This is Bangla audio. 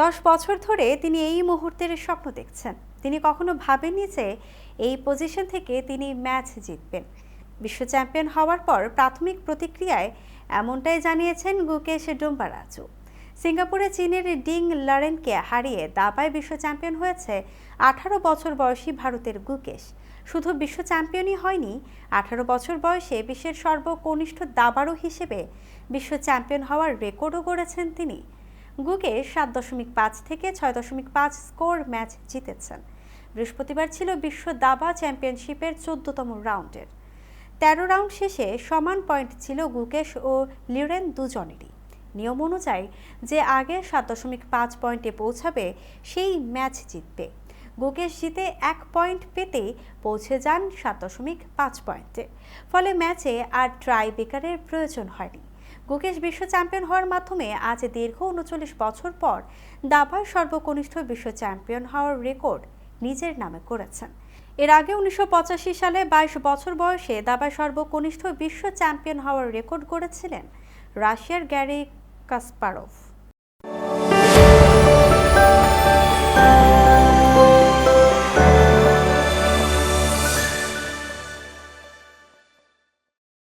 দশ বছর ধরে তিনি এই মুহূর্তের স্বপ্ন দেখছেন। তিনি কখনো ভাবেননি যে এই পজিশন থেকে তিনি ম্যাচ জিতবেন। বিশ্ব চ্যাম্পিয়ন হওয়ার পর প্রাথমিক প্রতিক্রিয়ায় এমনটাই জানিয়েছেন গুকেশ ডোম্বারাজু। সিঙ্গাপুরে চীনের ডিং লারেনকে হারিয়ে দাবায় বিশ্ব চ্যাম্পিয়ন হয়েছে আঠারো বছর বয়সী ভারতের গুকেশ। শুধু বিশ্ব চ্যাম্পিয়নই হয়নি, আঠারো বছর বয়সে বিশ্বের সর্বকনিষ্ঠ দাবাড়ু হিসেবে বিশ্ব চ্যাম্পিয়ন হওয়ার রেকর্ডও গড়েছেন তিনি। গুকেশ সাত দশমিক পাঁচ থেকে ছয় দশমিক পাঁচ স্কোর ম্যাচ জিতেছেন। বৃহস্পতিবার ছিল বিশ্ব দাবা চ্যাম্পিয়নশিপের চোদ্দতম রাউন্ডের। তেরো রাউন্ড শেষে সমান পয়েন্ট ছিল গুকেশ ও লিরেন দুজনেরই। নিয়ম অনুযায়ী যে আগে সাত দশমিক পাঁচ পয়েন্টে পৌঁছাবে, সেই ম্যাচ জিতবে। গুকেশ জিতে এক পয়েন্ট পেতে পৌঁছে যান সাত দশমিক পাঁচ পয়েন্টে। ফলে ম্যাচে আর ট্রাই বেকারের প্রয়োজন হয়নি। গুকেশ বিশ্ব চ্যাম্পিয়ন হওয়ার মাধ্যমে আজ দীর্ঘ উনচল্লিশ বছর পর দাবার সর্বকনিষ্ঠ বিশ্ব চ্যাম্পিয়ন হওয়ার রেকর্ড নিজের নামে করেছেন। এর আগে উনিশশো পঁচাশি সালে বাইশ বছর বয়সে দাবায় সর্বকনিষ্ঠ বিশ্ব চ্যাম্পিয়ন হওয়ার রেকর্ড করেছিলেন রাশিয়ার গ্যারি কাসপারভ।